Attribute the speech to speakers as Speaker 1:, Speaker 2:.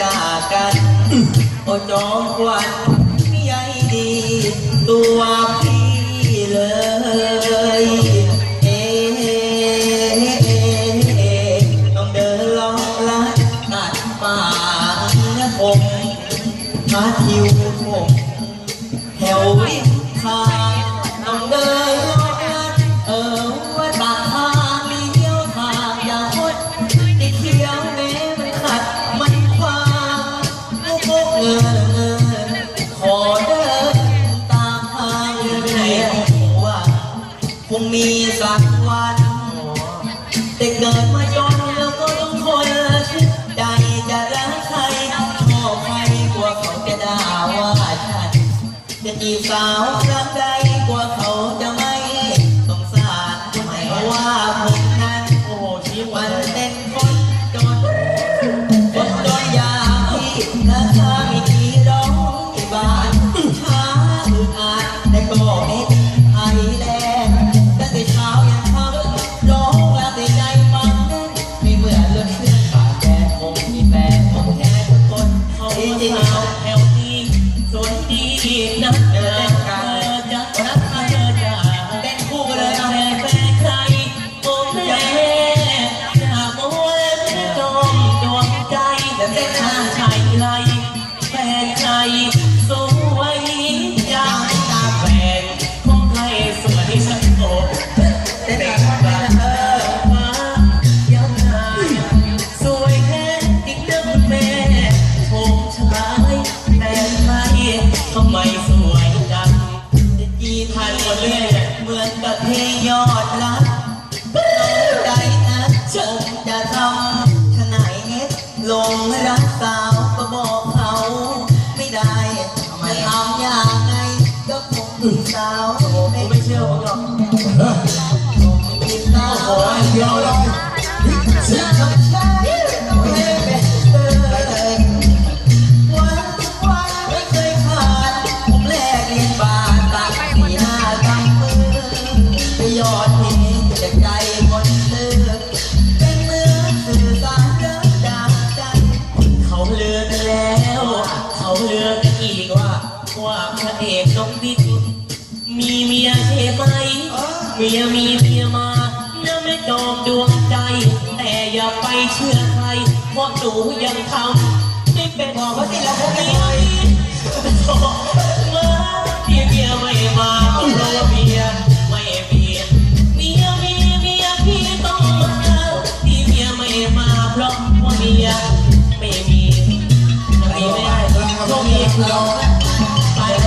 Speaker 1: จากกัน โอ้จอมควันใหญ่ดี ตัวพี่เลย เอ๊ต้องเดินลองลัดตัดป่าผมมาทิวผมแถวริมทาง มีสักวันแต่เกิดมาจนแล้วก็ต้องทนใจจะรักใครชอบใครกลัวเขาจะด่าว่าฉันจะจีบสาว มีแฟนของแท้ทุกคน
Speaker 2: เขา
Speaker 1: ที่จริง
Speaker 2: ส ผม
Speaker 1: ผมไม่
Speaker 2: เชื่อผมหรอก
Speaker 1: ติดสาว
Speaker 3: โอ้ยเดียวเลย
Speaker 1: เชื่อกับชายไม่เป็นเธอเลยวันวันไม่เคยขาดผมแลกเรียนบาทตักสีหน้ากำมือไปยอดเพลงจากใจคนลือเป็นเมื่อสื่อสารเรื่องจากใจ
Speaker 2: เขาเลือกันแล้วเขาเลือกันอีกว่าว่าพระเอกน้องบิ๊ก มีเมียใช่ไหมเมียมีเมียมาน้าไม่จอมดวงใจ แต่อย่าไปเชื่อใครเพราะหนูยังทำไม่เป็น
Speaker 1: บอกเขาสิเราคบกัน
Speaker 2: เมี
Speaker 1: เลย
Speaker 2: เมื่อที่เมียไม่มาเพราะเมียไม่มีเมียมีเมียพี่ต้องมาที่เมียไม่มาเพราะว่าเมียไม่มีจะมีไม่ได้ก็มีเรา